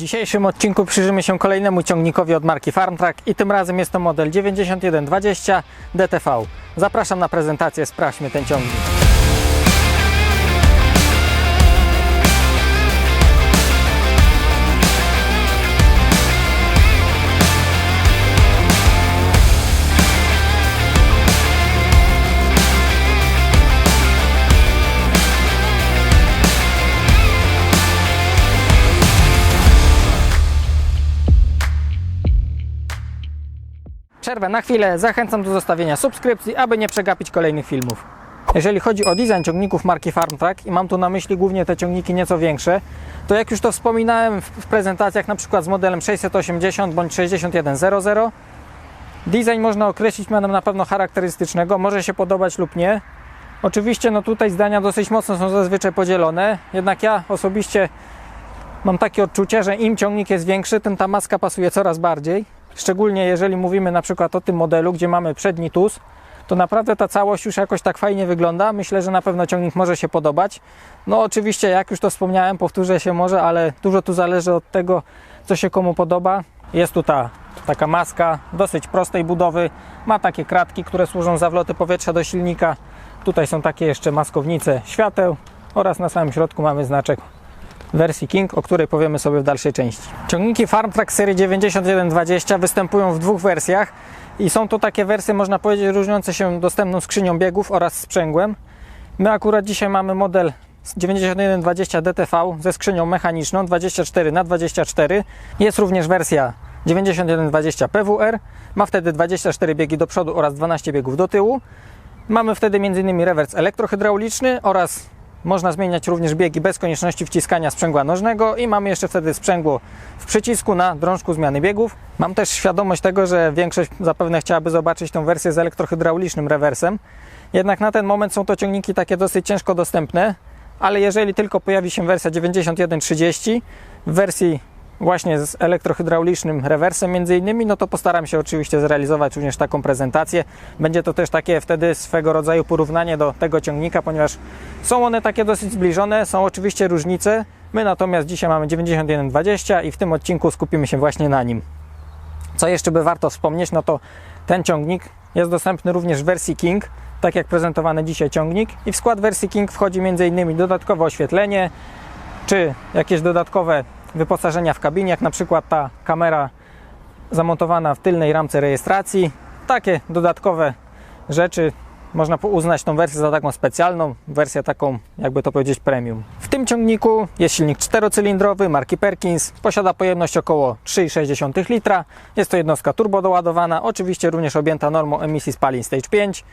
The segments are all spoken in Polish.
dzisiejszym odcinku przyjrzymy się kolejnemu ciągnikowi od marki FarmTrack i tym razem jest to model 9120 DTV. Zapraszam na prezentację, sprawdźmy ten ciągnik. Przerwę na chwilę, zachęcam do zostawienia subskrypcji, aby nie przegapić kolejnych filmów. Jeżeli chodzi o design ciągników marki FarmTrack i mam tu na myśli głównie te ciągniki nieco większe, to jak już to wspominałem w, prezentacjach przykład z modelem 680 bądź 6100, design można określić mianem na pewno charakterystycznego, może się podobać lub nie. Oczywiście no tutaj zdania dosyć mocno są zazwyczaj podzielone, jednak ja osobiście mam takie odczucie, że im ciągnik jest większy, tym ta maska pasuje coraz bardziej. Szczególnie jeżeli mówimy na przykład o tym modelu, gdzie mamy przedni tus, to naprawdę ta całość już jakoś tak fajnie wygląda. Myślę, że na pewno ciągnik może się podobać. No oczywiście, jak już to wspomniałem, powtórzę się może, ale dużo tu zależy od tego, co się komu podoba. Jest tu ta taka maska dosyć prostej budowy. Ma takie kratki, które służą za wloty powietrza do silnika. Tutaj są takie jeszcze maskownice świateł oraz na samym środku mamy znaczek wersji King, o której powiemy sobie w dalszej części. Ciągniki FarmTrack serii 9120 występują w dwóch wersjach i są to takie wersje, można powiedzieć, różniące się dostępną skrzynią biegów oraz sprzęgłem. My akurat dzisiaj mamy model 9120 DTV ze skrzynią mechaniczną 24 na 24 Jest również wersja 9120 PWR. Ma wtedy 24 biegi do przodu oraz 12 biegów do tyłu. Mamy wtedy m.in. rewers elektrohydrauliczny oraz można zmieniać również biegi bez konieczności wciskania sprzęgła nożnego i mamy jeszcze wtedy sprzęgło w przycisku na drążku zmiany biegów. Mam też świadomość tego, że większość zapewne chciałaby zobaczyć tą wersję z elektrohydraulicznym rewersem. Jednak na ten moment są to ciągniki takie dosyć ciężko dostępne, ale jeżeli tylko pojawi się wersja 9130 w wersji właśnie z elektrohydraulicznym rewersem między innymi, no to postaram się oczywiście zrealizować również taką prezentację. Będzie to też takie wtedy swego rodzaju porównanie do tego ciągnika, ponieważ są one takie dosyć zbliżone, są oczywiście różnice. My natomiast dzisiaj mamy 9120 i w tym odcinku skupimy się właśnie na nim. Co jeszcze by warto wspomnieć, no to ten ciągnik jest dostępny również w wersji King, tak jak prezentowany dzisiaj ciągnik i w skład wersji King wchodzi m.in. dodatkowe oświetlenie, czy jakieś dodatkowe wyposażenia w kabinie, jak na przykład ta kamera zamontowana w tylnej ramce rejestracji. Takie dodatkowe rzeczy można uznać tą wersję za taką specjalną, wersję taką, jakby to powiedzieć, premium. W tym ciągniku jest silnik czterocylindrowy marki Perkins, posiada pojemność około 3,6 litra. Jest to jednostka turbo doładowana, oczywiście również objęta normą emisji spalin Stage 5.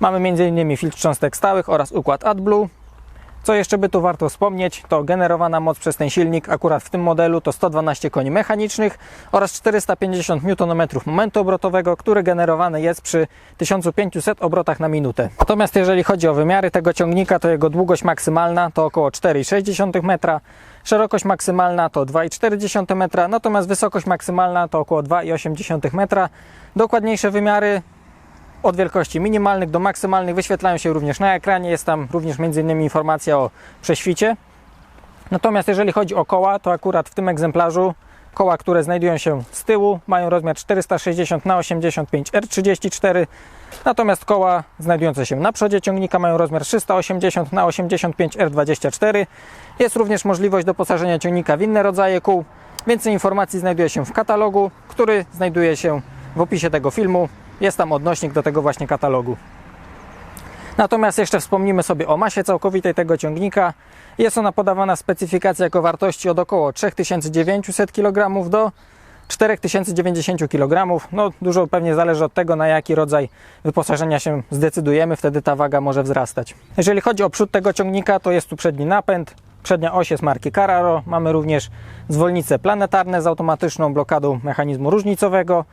Mamy m.in. filtr cząstek stałych oraz układ AdBlue. Co jeszcze by tu warto wspomnieć, to generowana moc przez ten silnik, akurat w tym modelu to 112 koni mechanicznych oraz 450 Nm momentu obrotowego, który generowany jest przy 1500 obrotach na minutę. Natomiast jeżeli chodzi o wymiary tego ciągnika, to jego długość maksymalna to około 4,6 metra, szerokość maksymalna to 2,4 metra, natomiast wysokość maksymalna to około 2,8 metra. Dokładniejsze wymiary od wielkości minimalnych do maksymalnych wyświetlają się również na ekranie. Jest tam również m.in. informacja o prześwicie. Natomiast jeżeli chodzi o koła, to akurat w tym egzemplarzu koła, które znajdują się z tyłu, mają rozmiar 460 na 85 R34. Natomiast koła znajdujące się na przodzie ciągnika mają rozmiar 380 na 85 R24. Jest również możliwość doposażenia ciągnika w inne rodzaje kół. Więcej informacji znajduje się w katalogu, który znajduje się w opisie tego filmu. Jest tam odnośnik do tego właśnie katalogu. Natomiast jeszcze wspomnimy sobie o masie całkowitej tego ciągnika. Jest ona podawana w specyfikacji jako wartości od około 3900 kg do 4090 kg. No, dużo pewnie zależy od tego, na jaki rodzaj wyposażenia się zdecydujemy, wtedy ta waga może wzrastać. Jeżeli chodzi o przód tego ciągnika, to jest tu przedni napęd. Przednia oś jest marki Carraro. Mamy również zwolnice planetarne z automatyczną blokadą mechanizmu różnicowego.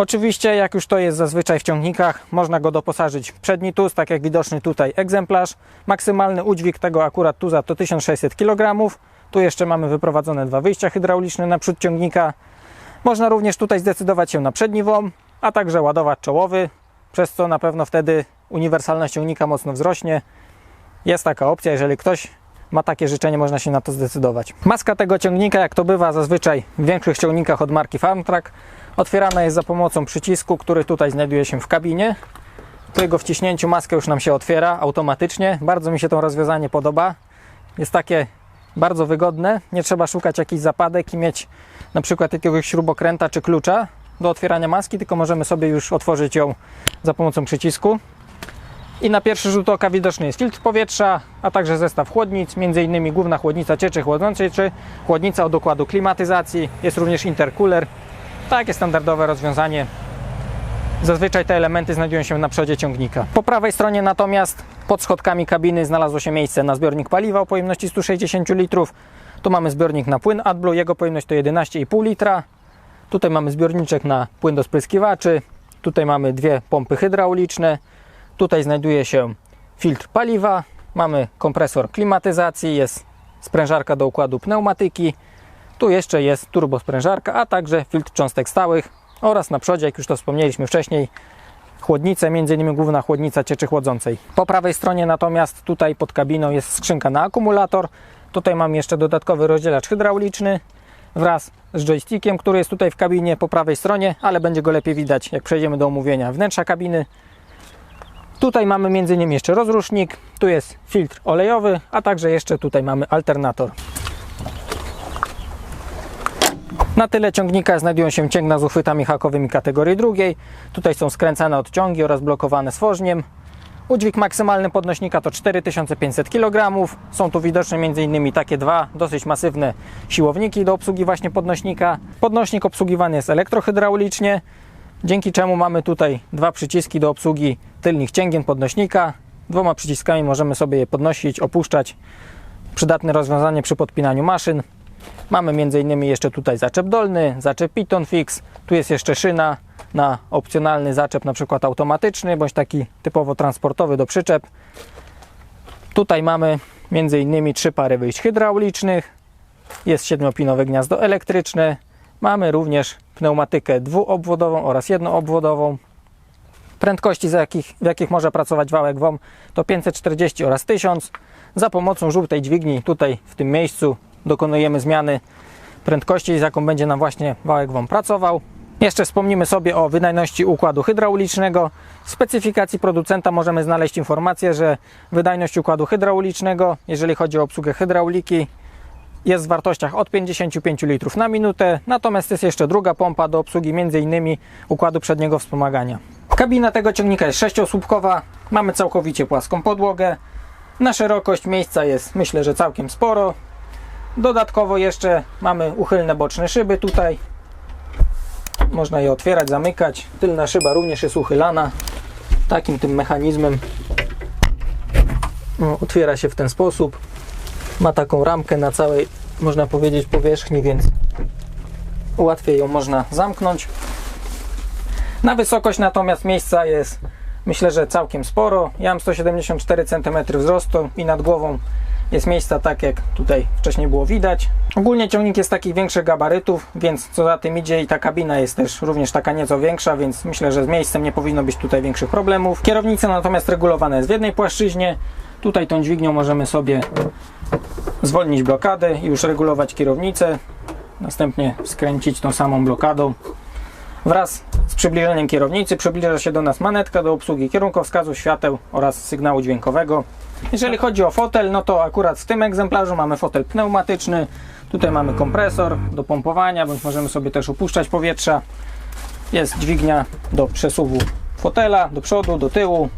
Oczywiście, jak już to jest zazwyczaj w ciągnikach, można go doposażyć przedni tuz, tak jak widoczny tutaj egzemplarz. Maksymalny udźwig tego akurat tuza to 1600 kg. Tu jeszcze mamy wyprowadzone dwa wyjścia hydrauliczne na przód ciągnika. Można również tutaj zdecydować się na przedni WOM, a także ładowacz czołowy, przez co na pewno wtedy uniwersalność ciągnika mocno wzrośnie. Jest taka opcja, jeżeli ktoś ma takie życzenie, można się na to zdecydować. Maska tego ciągnika, jak to bywa zazwyczaj w większych ciągnikach od marki Farmtrack, otwierana jest za pomocą przycisku, który tutaj znajduje się w kabinie. Po jego wciśnięciu maska już nam się otwiera automatycznie. Bardzo mi się to rozwiązanie podoba. Jest takie bardzo wygodne. Nie trzeba szukać jakichś zapadek i mieć na przykład jakiegoś śrubokręta czy klucza do otwierania maski, tylko możemy sobie już otworzyć ją za pomocą przycisku. I na pierwszy rzut oka widoczny jest filtr powietrza, a także zestaw chłodnic, m.in. główna chłodnica cieczy chłodzącej czy chłodnica od układu klimatyzacji. Jest również intercooler. Takie standardowe rozwiązanie. Zazwyczaj te elementy znajdują się na przodzie ciągnika. Po prawej stronie natomiast pod schodkami kabiny znalazło się miejsce na zbiornik paliwa o pojemności 160 litrów. Tu mamy zbiornik na płyn AdBlue, jego pojemność to 11,5 litra. Tutaj mamy zbiorniczek na płyn do spryskiwaczy. Tutaj mamy dwie pompy hydrauliczne. Tutaj znajduje się filtr paliwa. Mamy kompresor klimatyzacji, jest sprężarka do układu pneumatyki. Tu jeszcze jest turbosprężarka, a także filtr cząstek stałych oraz na przodzie, jak już to wspomnieliśmy wcześniej, chłodnice, m.in. główna chłodnica cieczy chłodzącej. Po prawej stronie natomiast tutaj pod kabiną jest skrzynka na akumulator. Tutaj mam jeszcze dodatkowy rozdzielacz hydrauliczny wraz z joystickiem, który jest tutaj w kabinie po prawej stronie, ale będzie go lepiej widać jak przejdziemy do omówienia wnętrza kabiny. Tutaj mamy m.in. jeszcze rozrusznik, tu jest filtr olejowy, a także jeszcze tutaj mamy alternator. Na tyle ciągnika znajdują się cięgna z uchwytami hakowymi kategorii drugiej. Tutaj są skręcane odciągi oraz blokowane stworzniem. Udźwig maksymalny podnośnika to 4500 kg. Są tu widoczne m.in. takie dwa dosyć masywne siłowniki do obsługi właśnie podnośnika. Podnośnik obsługiwany jest elektrohydraulicznie, dzięki czemu mamy tutaj dwa przyciski do obsługi tylnych cięgien podnośnika. Dwoma przyciskami możemy sobie je podnosić, opuszczać. Przydatne rozwiązanie przy podpinaniu maszyn. Mamy m.in. jeszcze tutaj zaczep dolny, zaczep Piton Fix, tu jest jeszcze szyna na opcjonalny zaczep na przykład automatyczny, bądź taki typowo transportowy do przyczep. Tutaj mamy m.in. trzy pary wyjść hydraulicznych, jest siedmiopinowe gniazdo elektryczne, mamy również pneumatykę dwuobwodową oraz jednoobwodową. Prędkości, za jakich, w jakich może pracować wałek WOM to 540 oraz 1000. Za pomocą żółtej dźwigni tutaj w tym miejscu dokonujemy zmiany prędkości, z jaką będzie nam właśnie wałek WOM pracował. Jeszcze wspomnimy sobie o wydajności układu hydraulicznego. W specyfikacji producenta możemy znaleźć informację, że wydajność układu hydraulicznego, jeżeli chodzi o obsługę hydrauliki, jest w wartościach od 55 litrów na minutę, natomiast jest jeszcze druga pompa do obsługi m.in. układu przedniego wspomagania. Kabina tego ciągnika jest sześciosłupkowa, mamy całkowicie płaską podłogę. Na szerokość miejsca jest myślę, że całkiem sporo. Dodatkowo jeszcze mamy uchylne boczne szyby tutaj. Można je otwierać, zamykać. Tylna szyba również jest uchylana takim tym mechanizmem. O, otwiera się w ten sposób. Ma taką ramkę na całej, można powiedzieć, powierzchni, więc łatwiej ją można zamknąć. Na wysokość natomiast miejsca jest myślę, że całkiem sporo. Ja mam 174 cm wzrostu i nad głową jest miejsca tak jak tutaj wcześniej było widać. Ogólnie ciągnik jest takich większych gabarytów, więc co za tym idzie i ta kabina jest też również taka nieco większa, więc myślę, że z miejscem nie powinno być tutaj większych problemów. Kierownica natomiast regulowana jest w jednej płaszczyźnie. Tutaj tą dźwignią możemy sobie zwolnić blokadę i już regulować kierownicę. Następnie skręcić tą samą blokadą. Wraz z przybliżeniem kierownicy przybliża się do nas manetka do obsługi kierunkowskazu, świateł oraz sygnału dźwiękowego. Jeżeli chodzi o fotel, no to akurat w tym egzemplarzu mamy fotel pneumatyczny. Tutaj mamy kompresor do pompowania, bądź możemy sobie też opuszczać powietrza. Jest dźwignia do przesuwu fotela do przodu, do tyłu.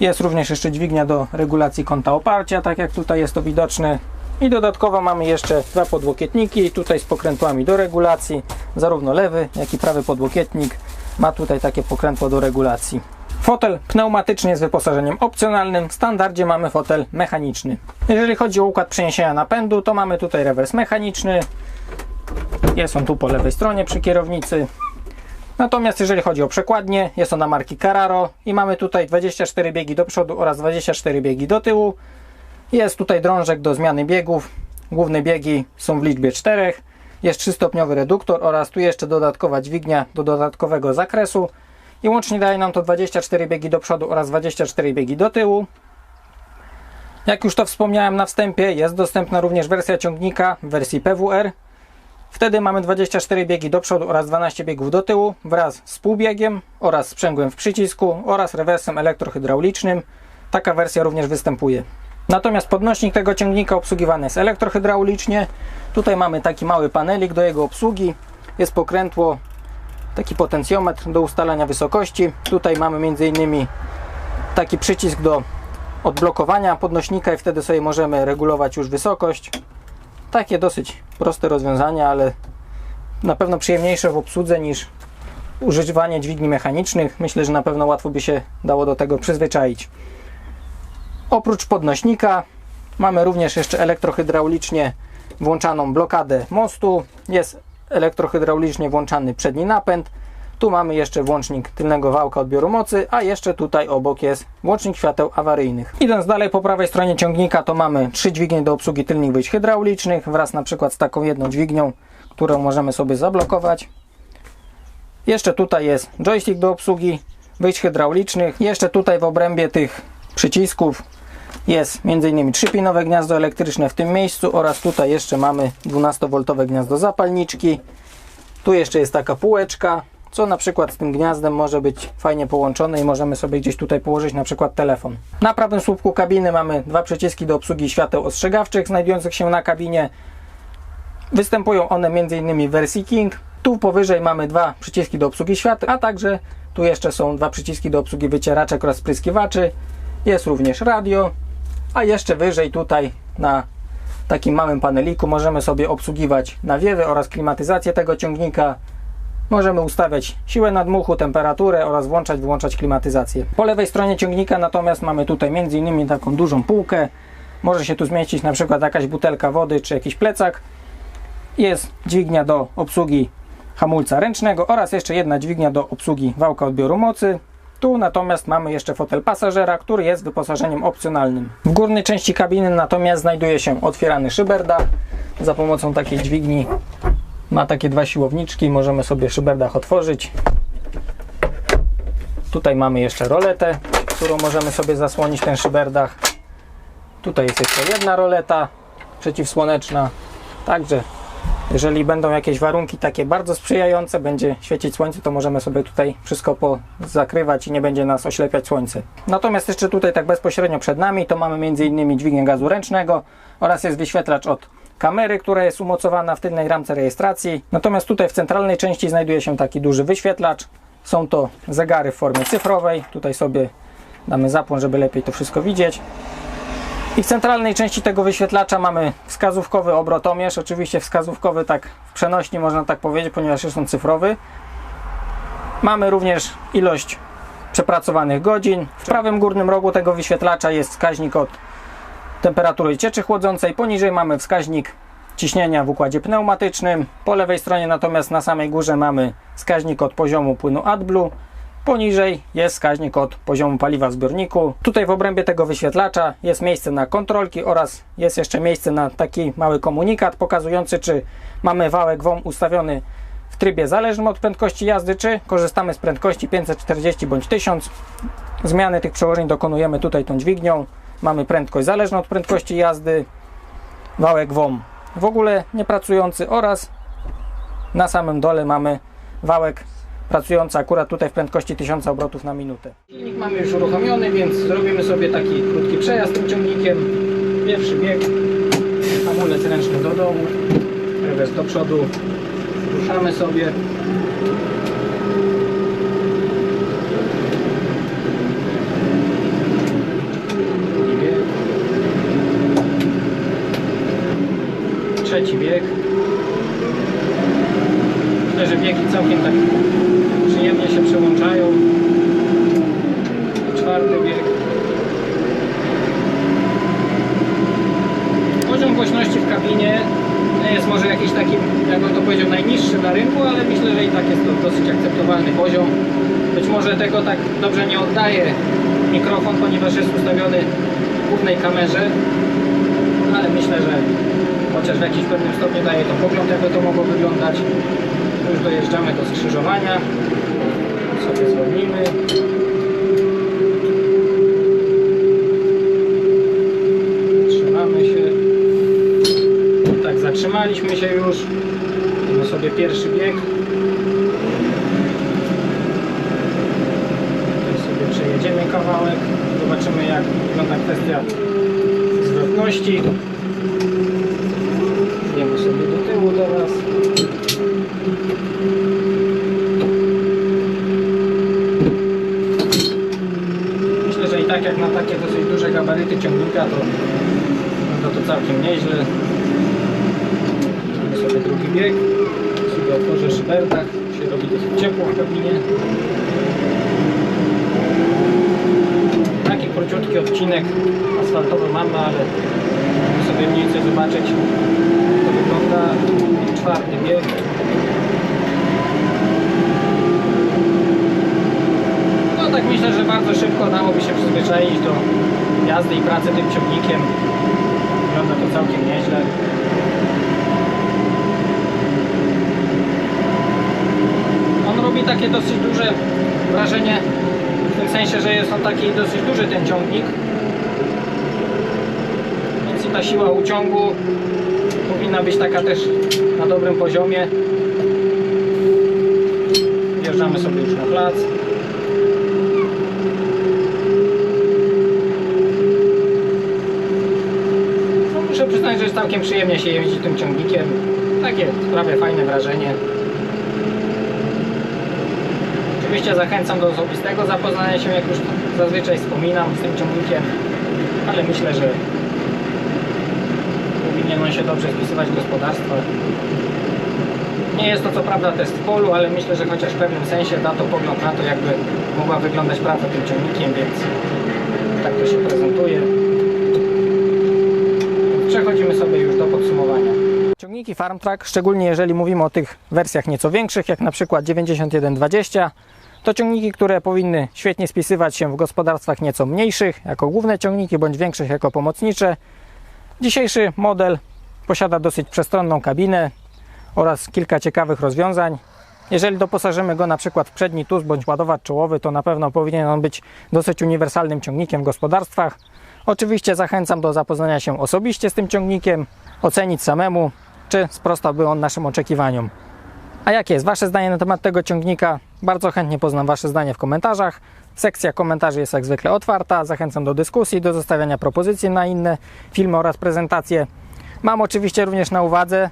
Jest również jeszcze dźwignia do regulacji kąta oparcia, tak jak tutaj jest to widoczne. I dodatkowo mamy jeszcze dwa podłokietniki, tutaj z pokrętłami do regulacji. Zarówno lewy, jak i prawy podłokietnik ma tutaj takie pokrętło do regulacji. Fotel pneumatyczny z wyposażeniem opcjonalnym. W standardzie mamy fotel mechaniczny. Jeżeli chodzi o układ przeniesienia napędu, to mamy tutaj rewers mechaniczny. Jest on tu po lewej stronie przy kierownicy. Natomiast jeżeli chodzi o przekładnię, jest ona marki Carraro i mamy tutaj 24 biegi do przodu oraz 24 biegi do tyłu. Jest tutaj drążek do zmiany biegów. Główne biegi są w liczbie 4. Jest 3-stopniowy reduktor oraz tu jeszcze dodatkowa dźwignia do dodatkowego zakresu. I łącznie daje nam to 24 biegi do przodu oraz 24 biegi do tyłu. Jak już to wspomniałem na wstępie, jest dostępna również wersja ciągnika w wersji PWR. Wtedy mamy 24 biegi do przodu oraz 12 biegów do tyłu wraz z półbiegiem oraz sprzęgłem w przycisku oraz rewersem elektrohydraulicznym. Taka wersja również występuje. Natomiast podnośnik tego ciągnika obsługiwany jest elektrohydraulicznie. Tutaj mamy taki mały panelik do jego obsługi. Jest pokrętło, taki potencjometr do ustalania wysokości. Tutaj mamy m.in. taki przycisk do odblokowania podnośnika i wtedy sobie możemy regulować już wysokość. Takie dosyć proste rozwiązania, ale na pewno przyjemniejsze w obsłudze niż używanie dźwigni mechanicznych. Myślę, że na pewno łatwo by się dało do tego przyzwyczaić. Oprócz podnośnika mamy również jeszcze elektrohydraulicznie włączaną blokadę mostu. Jest elektrohydraulicznie włączany przedni napęd. Tu mamy jeszcze włącznik tylnego wałka odbioru mocy, a jeszcze tutaj obok jest włącznik świateł awaryjnych. Idąc dalej po prawej stronie ciągnika to mamy trzy dźwignie do obsługi tylnych wyjść hydraulicznych wraz na przykład z taką jedną dźwignią, którą możemy sobie zablokować. Jeszcze tutaj jest joystick do obsługi wyjść hydraulicznych. Jeszcze tutaj w obrębie tych przycisków jest m.in. 3-pinowe gniazdo elektryczne w tym miejscu oraz tutaj jeszcze mamy 12V gniazdo zapalniczki. Tu jeszcze jest taka półeczka, co na przykład z tym gniazdem może być fajnie połączone i możemy sobie gdzieś tutaj położyć na przykład telefon. Na prawym słupku kabiny mamy dwa przyciski do obsługi świateł ostrzegawczych znajdujących się na kabinie. Występują one m.in. w wersji King. Tu powyżej mamy dwa przyciski do obsługi świateł, a także tu jeszcze są dwa przyciski do obsługi wycieraczek oraz spryskiwaczy. Jest również radio, a jeszcze wyżej tutaj na takim małym paneliku możemy sobie obsługiwać nawiewy oraz klimatyzację tego ciągnika. Możemy ustawiać siłę nadmuchu, temperaturę oraz włączać, wyłączać klimatyzację. Po lewej stronie ciągnika natomiast mamy tutaj m.in. taką dużą półkę. Może się tu zmieścić na przykład jakaś butelka wody czy jakiś plecak. Jest dźwignia do obsługi hamulca ręcznego oraz jeszcze jedna dźwignia do obsługi wałka odbioru mocy. Tu natomiast mamy jeszcze fotel pasażera, który jest wyposażeniem opcjonalnym. W górnej części kabiny natomiast znajduje się otwierany szyberdach. Za pomocą takiej dźwigni ma takie dwa siłowniczki, możemy sobie szyberdach otworzyć. Tutaj mamy jeszcze roletę, którą możemy sobie zasłonić ten szyberdach. Tutaj jest jeszcze jedna roleta przeciwsłoneczna. Także jeżeli będą jakieś warunki takie bardzo sprzyjające, będzie świecić słońce, to możemy sobie tutaj wszystko zakrywać i nie będzie nas oślepiać słońce. Natomiast jeszcze tutaj tak bezpośrednio przed nami to mamy m.in. dźwignię gazu ręcznego oraz jest wyświetlacz od kamery, która jest umocowana w tylnej ramce rejestracji. Natomiast tutaj w centralnej części znajduje się taki duży wyświetlacz. Są to zegary w formie cyfrowej. Tutaj sobie damy zapłon, żeby lepiej to wszystko widzieć. I w centralnej części tego wyświetlacza mamy wskazówkowy obrotomierz, oczywiście wskazówkowy tak w przenośni można tak powiedzieć, ponieważ jest on cyfrowy. Mamy również ilość przepracowanych godzin. W prawym górnym rogu tego wyświetlacza jest wskaźnik od temperatury cieczy chłodzącej. Poniżej mamy wskaźnik ciśnienia w układzie pneumatycznym. Po lewej stronie natomiast na samej górze mamy wskaźnik od poziomu płynu AdBlue. Poniżej jest wskaźnik od poziomu paliwa w zbiorniku. Tutaj w obrębie tego wyświetlacza jest miejsce na kontrolki oraz jest jeszcze miejsce na taki mały komunikat pokazujący, czy mamy wałek WOM ustawiony w trybie zależnym od prędkości jazdy, czy korzystamy z prędkości 540 bądź 1000. Zmiany tych przełożeń dokonujemy tutaj tą dźwignią. Mamy prędkość zależną od prędkości jazdy, wałek WOM w ogóle niepracujący oraz na samym dole mamy wałek pracujący akurat tutaj w prędkości 1000 obrotów na minutę. Silnik mamy już uruchomiony, więc zrobimy sobie taki krótki przejazd tym ciągnikiem. Pierwszy bieg, hamulec ręczny do dołu, rewers do przodu, ruszamy sobie. ponieważ jest ustawiony w głównej kamerze, ale myślę, że chociaż w jakimś pewnym stopniu daje to pogląd, jakby to mogło wyglądać. Już dojeżdżamy do skrzyżowania, sobie zwolnimy. Trzymamy się. Tak, zatrzymaliśmy się już. Mamy sobie pierwszy bieg. Tutaj sobie przejedziemy kawałek. Zobaczymy jak wygląda kwestia zwrotności. Idziemy sobie do tyłu teraz. Myślę, że i tak jak na takie dosyć duże gabaryty ciągnika to wygląda to całkiem nieźle. Mamy sobie drugi bieg. Sobie otworzę szybertach. Się robi dosyć ciepło w kabinie. Taki króciutki odcinek asfaltowy mamy, ale sobie mniej więcej zobaczyć to wygląda. Czwarty bieg. No tak myślę, że bardzo szybko dałoby się przyzwyczaić do jazdy i pracy tym ciągnikiem. Wygląda to całkiem nieźle. On robi takie dosyć duże wrażenie sensie, że jest on taki dosyć duży ten ciągnik. Więc i ta siła uciągu powinna być taka też na dobrym poziomie. Wjeżdżamy sobie już na plac. No, muszę przyznać, że jest całkiem przyjemnie się jeździ tym ciągnikiem. Takie prawie fajne wrażenie. Oczywiście zachęcam do osobistego zapoznania się, jak już zazwyczaj wspominam, z tym ciągnikiem, ale myślę, że powinien on się dobrze wpisywać w gospodarstwo. Nie jest to co prawda test w polu, ale myślę, że chociaż w pewnym sensie da to pogląd na to, jakby mogła wyglądać praca tym ciągnikiem, więc tak to się prezentuje. Przechodzimy sobie już do podsumowania. Ciągniki FarmTrack, szczególnie jeżeli mówimy o tych wersjach nieco większych, jak na przykład 9120, to ciągniki, które powinny świetnie spisywać się w gospodarstwach nieco mniejszych, jako główne ciągniki, bądź większych jako pomocnicze. Dzisiejszy model posiada dosyć przestronną kabinę oraz kilka ciekawych rozwiązań. Jeżeli doposażymy go na przykład w przedni tuz bądź ładowacz czołowy, to na pewno powinien on być dosyć uniwersalnym ciągnikiem w gospodarstwach. Oczywiście zachęcam do zapoznania się osobiście z tym ciągnikiem, ocenić samemu, czy sprostałby on naszym oczekiwaniom. A jakie jest Wasze zdanie na temat tego ciągnika? Bardzo chętnie poznam Wasze zdanie w komentarzach. Sekcja komentarzy jest jak zwykle otwarta. Zachęcam do dyskusji, do zostawiania propozycji na inne filmy oraz prezentacje. Mam oczywiście również na uwadze,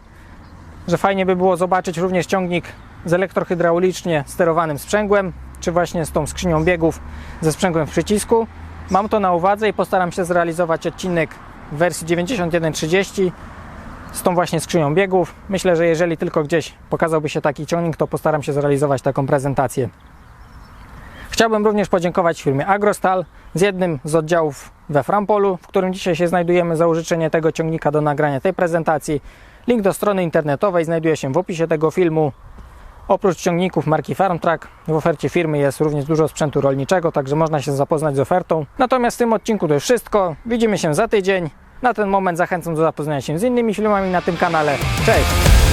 że fajnie by było zobaczyć również ciągnik z elektrohydraulicznie sterowanym sprzęgłem, czy właśnie z tą skrzynią biegów ze sprzęgłem w przycisku. Mam to na uwadze i postaram się zrealizować odcinek w wersji 9130 z tą właśnie skrzynią biegów. Myślę, że jeżeli tylko gdzieś pokazałby się taki ciągnik, to postaram się zrealizować taką prezentację. Chciałbym również podziękować firmie Agrostal z jednym z oddziałów we Frampolu, w którym dzisiaj się znajdujemy za użyczenie tego ciągnika do nagrania tej prezentacji. Link do strony internetowej znajduje się w opisie tego filmu. Oprócz ciągników marki FarmTrack w ofercie firmy jest również dużo sprzętu rolniczego, także można się zapoznać z ofertą. Natomiast w tym odcinku to już wszystko. Widzimy się za tydzień. Na ten moment zachęcam do zapoznania się z innymi filmami na tym kanale. Cześć!